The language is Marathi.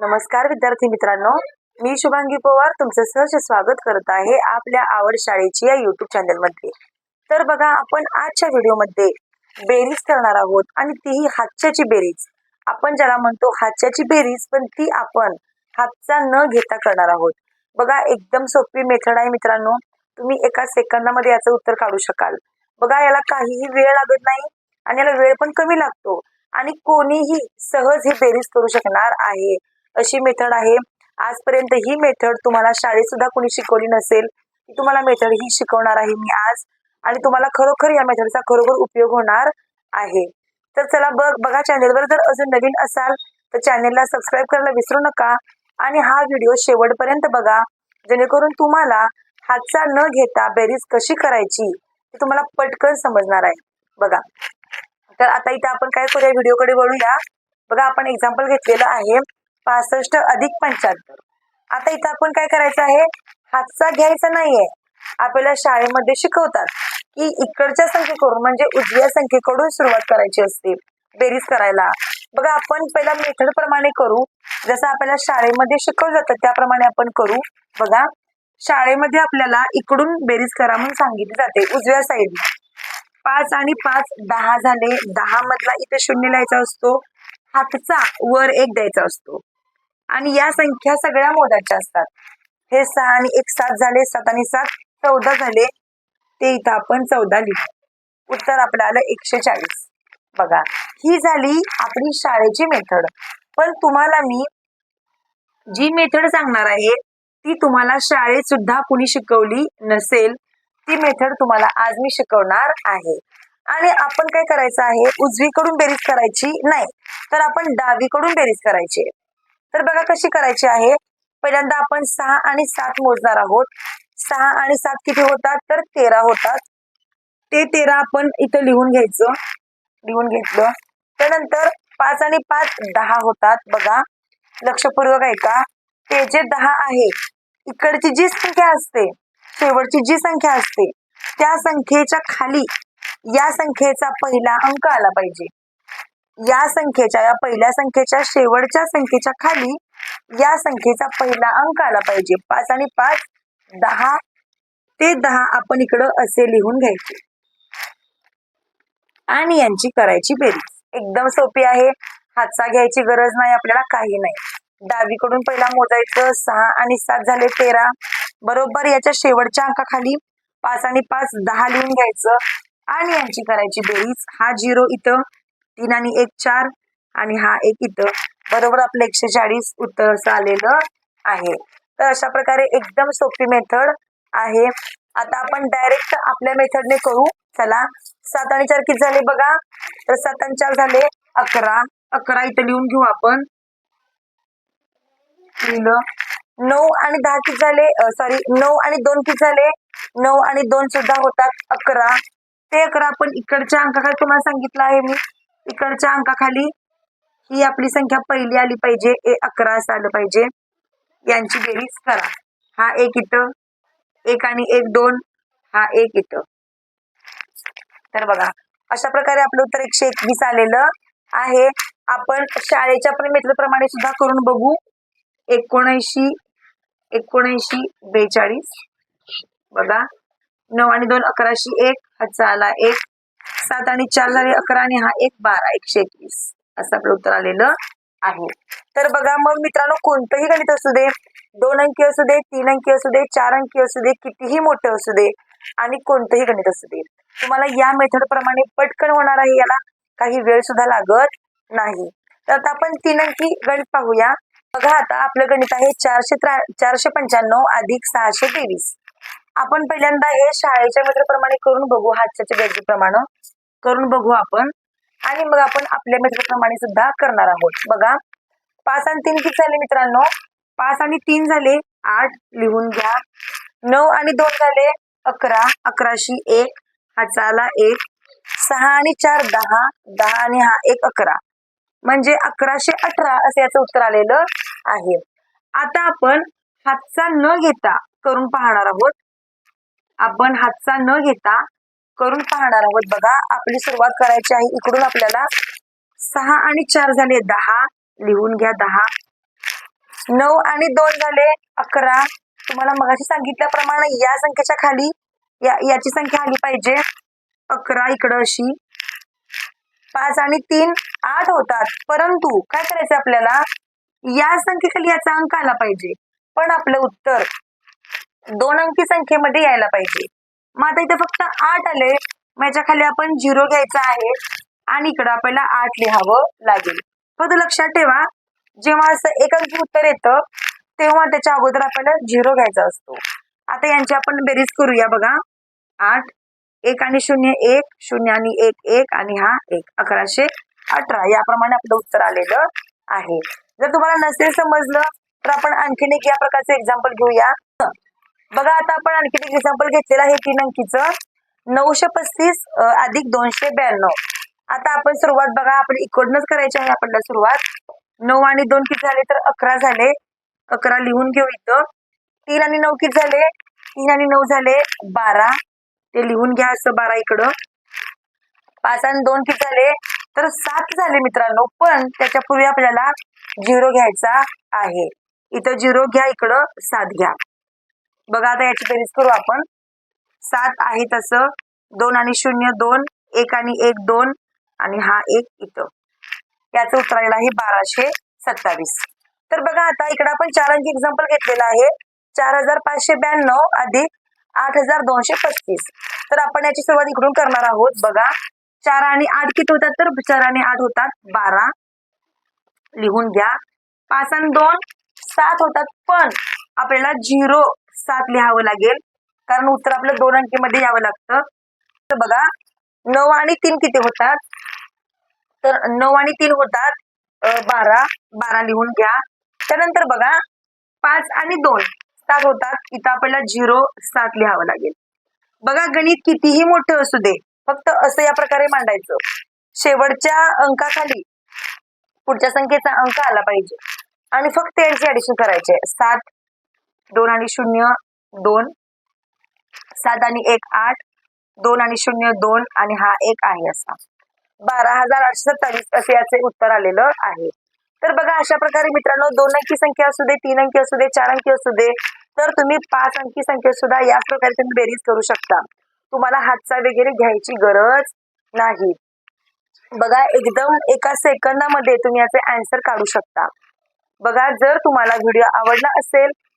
नमस्कार विद्यार्थी मित्रांनो. मी शुभांगी पवार तुमचं सहज स्वागत करत आहे आपल्या आवड शाळेची या युट्यूब चॅनलमध्ये. तर बघा आपण आजच्या व्हिडिओमध्ये बेरीज करणार आहोत आणि तीही हातच्याची बेरीज. आपण ज्याला म्हणतो हातच्याची बेरीज पण ती आपण हातचा न घेता करणार आहोत. बघा एकदम सोपी मेथड आहे मित्रांनो. तुम्ही एका सेकंदामध्ये याचं उत्तर काढू शकाल. बघा याला काहीही वेळ लागत नाही आणि याला वेळ पण कमी लागतो. आणि कोणीही सहज ही बेरीज करू शकणार आहे. अशी मेथड आहे. आजपर्यंत ही मेथड तुम्हाला शाळेत सुद्धा कोणी शिकवली नसेल ती तुम्हाला मेथड ही शिकवणार आहे मी आज. आणि तुम्हाला खरोखर या मेथडचा खरोखर उपयोग होणार आहे. तर चला बघ बघा चॅनेलवर जर अजून नवीन असाल तर चॅनेलला सबस्क्राईब करायला विसरू नका. आणि हा व्हिडिओ शेवटपर्यंत बघा जेणेकरून तुम्हाला हातचा न घेता बेरीज कशी करायची ती तुम्हाला पटकन समजणार आहे. बघा. तर आता इथं आपण काय करूया व्हिडिओकडे वळूया. बघा आपण एक्झाम्पल घेतलेलं आहे. पासष्ट अधिक पंच्याहत्तर. आता इथं आपण काय करायचं आहे? हातचा घ्यायचा नाहीये. आपल्याला शाळेमध्ये शिकवतात की इकडच्या संख्येकडून म्हणजे उजव्या संख्येकडून सुरुवात करायची असते. बेरीज करायला. बघा आपण पहिला मेथड प्रमाणे करू. जसं आपल्याला शाळेमध्ये शिकवलं जातं त्याप्रमाणे आपण करू. बघा शाळेमध्ये आपल्याला इकडून बेरीज करा म्हणून सांगितली जाते उजव्या साईडला पाच आणि पाच दहा झाले. दहा मधला इथे शून्य लिहायचा असतो. हातचा वर एक द्यायचा असतो. आणि या संख्या सगळ्या मोदाच्या असतात. हे सहा आणि एक सात झाले सात आणि सात चौदा झाले. ते इथं आपण चौदा लिहू. उत्तर आपलं आलं एकशे चाळीस. बघा ही झाली आपली शाळेची मेथड. पण तुम्हाला मी जी मेथड सांगणार आहे ती तुम्हाला शाळेत सुद्धा कुणी शिकवली नसेल ती मेथड तुम्हाला आज मी शिकवणार आहे. आणि आपण काय करायचं आहे? उजवीकडून बेरीज करायची नाही. तर आपण डावीकडून बेरीज करायची आहे. तर बघा कशी करायची आहे. पहिल्यांदा आपण सहा आणि सात मोजणार आहोत. सहा आणि सात किती होतात? तर तेरा होतात. ते तेरा आपण इथं लिहून घ्यायचं. लिहून घेतलं. त्यानंतर पाच आणि पाच दहा होतात. बघा. लक्षपूर्वक ऐका. ते जे दहा आहे इकडची जी संख्या असते शेवटची जी संख्या असते त्या संख्येच्या खाली या संख्येचा पहिला अंक आला पाहिजे. या संख्येच्या या पहिल्या संख्येच्या शेवटच्या संख्येच्या खाली या संख्येचा पहिला अंक आला पाहिजे. पाच आणि पाच दहा ते दहा आपण इकडं असे लिहून घ्यायचे. आणि यांची करायची बेरीज. एकदम सोपी आहे. हातचा घ्यायची गरज नाही आपल्याला काही नाही. डावीकडून पहिला मोजायचं सहा आणि सात झाले तेरा. बरोबर याच्या शेवटच्या अंकाखाली पाच आणि पाच दहा लिहून घ्यायचं. आणि यांची करायची बेरीज. हा झिरो इथं. तीन आणि एक चार आणि हा एक इथं. बरोबर आपलं एकशे चाळीस उत्तर असं आलेलं आहे. तर अशा प्रकारे एकदम सोपी मेथड आहे. आता आपण डायरेक्ट आपल्या मेथडने करू. चला सात आणि चार किती झाले बघा? तर सात आणि चार झाले अकरा. अकरा इथं लिहून घेऊ आपण. लिहिलं. नऊ आणि दहा किती झाले? सॉरी नऊ आणि दोन किती झाले? नऊ आणि दोन सुद्धा होतात अकरा. ते अकरा आपण इकडच्या अंकाकडे तुम्हाला सांगितलं आहे मी. इकडच्या अंकाखाली ही आपली संख्या पहिली आली पाहिजे. ए अकरा असं आलं पाहिजे. यांची बेरीज करा. हा एक इथं एक आणि एक दोन हा एक इथं. तर बघा अशा प्रकारे आपलं उत्तर एकशे एकवीस आलेलं आहे. आपण शाळेच्या पण प्रमाणे सुद्धा करून बघू. एकोणऐंशी एकोणऐंशी बेचाळीस. बघा नऊ आणि दोन अकराशे एक हा आला एक. सात आणि चार झाले अकरा आणि हा एक बारा एकशे एकवीस. असं आपलं उत्तर आलेलं आहे. तर बघा मग मित्रांनो कोणतंही गणित असू दे दोन अंकी असू दे तीन अंकी असू दे चार अंकी असू दे कितीही मोठे असू दे आणि कोणतंही गणित असू दे तुम्हाला या मेथड प्रमाणे पटकन होणार आहे याला काही वेळ सुद्धा लागत नाही. तर आता आपण तीन अंकी गणित पाहूया. बघा आता आपलं गणित आहे चारशे त्रा चारशे पंच्याण्णव अधिक सहाशे तेवीस. आपण पहिल्यांदा हे शाळेच्या मेथडप्रमाणे करून बघू हातच्या गरजेप्रमाणे. करून बघू आपण. आणि मग आपण आपल्या मेथडप्रमाणे सुद्धा करणार आहोत. बघा पाच आणि तीन किती झाले मित्रांनो? पाच आणि तीन झाले आठ. लिहून घ्या. नऊ आणि दोन झाले अकरा. अकराशी एक हाचाला एक. सहा आणि चार दहा. दहा आणि हा एक अकरा. म्हणजे अकराशे अठरा असं याचं उत्तर आलेलं आहे. आता आपण हातचा न घेता करून पाहणार आहोत. आपण हातचा न घेता करून पाहणार आहोत बघा. आपली सुरुवात करायची आहे. इकडून आपल्याला सहा आणि चार झाले दहा. लिहून घ्या दहा. नऊ आणि दोन झाले अकरा. तुम्हाला मगाशी सांगितल्याप्रमाणे या संख्येच्या खाली या याची संख्या आली पाहिजे. अकरा इकडं अशी. पाच आणि तीन आठ होतात. परंतु काय करायचं आपल्याला? या संख्येखाली याचा अंक आला पाहिजे. पण आपलं उत्तर दोन अंकी संख्येमध्ये यायला पाहिजे. मग आता इथे फक्त आठ आले. मग याच्या खाली आपण झिरो घ्यायचा आहे. आणि इकडं आपल्याला आठ लिहावं लागेल. फक्त लक्षात ठेवा जेव्हा असं एकांकी उत्तर येतं तेव्हा त्याच्या अगोदर आपल्याला झिरो घ्यायचा असतो. आता यांची आपण बेरीज करूया बघा. आठ एक आणि शून्य एक शून्य आणि एक एक आणि हा एक. अकराशे अठरा. याप्रमाणे आपलं उत्तर आलेलं आहे. जर तुम्हाला नसेल समजलं तर आपण आणखीन एक या प्रकारचं एक्झाम्पल घेऊया. बघा आता आपण आणखी एक एक्झाम्पल घेतलेलं आहे तीन अंकीचं नऊशे पस्तीस अधिक दोनशे ब्याण्णव. आता आपण सुरुवात बघा आपण इकडनंच करायची आहे आपल्याला सुरुवात. नऊ आणि दोन किती झाले? तर अकरा झाले. अकरा लिहून घेऊ इथं. तीन आणि नऊ किती झाले? तीन आणि नऊ झाले बारा. ते लिहून घ्या असं बारा इकडं. पाच आणि दोन किती झाले? तर सात झाले मित्रांनो. पण त्याच्यापूर्वी आपल्याला झिरो घ्यायचा आहे. इथं झिरो घ्या इकडं सात घ्या. बघा आता याची बेरीज करू आपण. सात आहे तसं. दोन आणि शून्य दोन. एक आणि एक दोन. आणि हा एक इथं. याचं उत्तर आलेलं आहे बाराशे सत्तावीस. तर बघा आता इकडे आपण चार अंकी एक्झाम्पल घेतलेलं आहे. चार हजार पाचशे ब्याण्णव अधिक आठ हजार दोनशे पस्तीस. तर आपण याची सुरुवात इकडून करणार आहोत. बघा चार आणि आठ किती होतात तर? चार आणि आठ होतात बारा. लिहून घ्या. पाच आणि दोन सात होतात पण. आपल्याला झिरो. सात लिहावं लागेल. कारण उत्तर आपलं दोन अंकीमध्ये यावं लागतं. तर बघा नऊ आणि तीन किती होतात? तर नऊ आणि तीन होतात बारा. बारा लिहून घ्या. त्यानंतर बघा पाच आणि दोन. सात होतात. इथं आपल्याला झिरो सात लिहावं लागेल. बघा गणित कितीही मोठं असू दे फक्त असं या प्रकारे मांडायचं. शेवटच्या अंकाखाली पुढच्या संख्येचा अंक आला पाहिजे. आणि फक्त यांची ऍडिशन करायचे सात दोन आणि शून्य दोन. सात आणि एक आठ. दोन आणि शून्य दोन. आणि हा एक आहे असा. बारा हजार आठशे सत्तावीस असे याचे उत्तर आलेलं आहे. तर बघा अशा प्रकारे मित्रांनो दोन अंकी संख्या असू दे तीन अंकी असू दे चार अंकी असू दे तर तुम्ही पाच अंकी संख्या सुद्धा याच प्रकारे तुम्ही बेरीज करू शकता. तुम्हाला हातचा वगैरे घ्यायची गरज नाही. बघा एकदम एका सेकंदामध्ये तुम्ही याचे आन्सर काढू शकता. बघा जर तुम्हाला व्हिडिओ आवडला असेल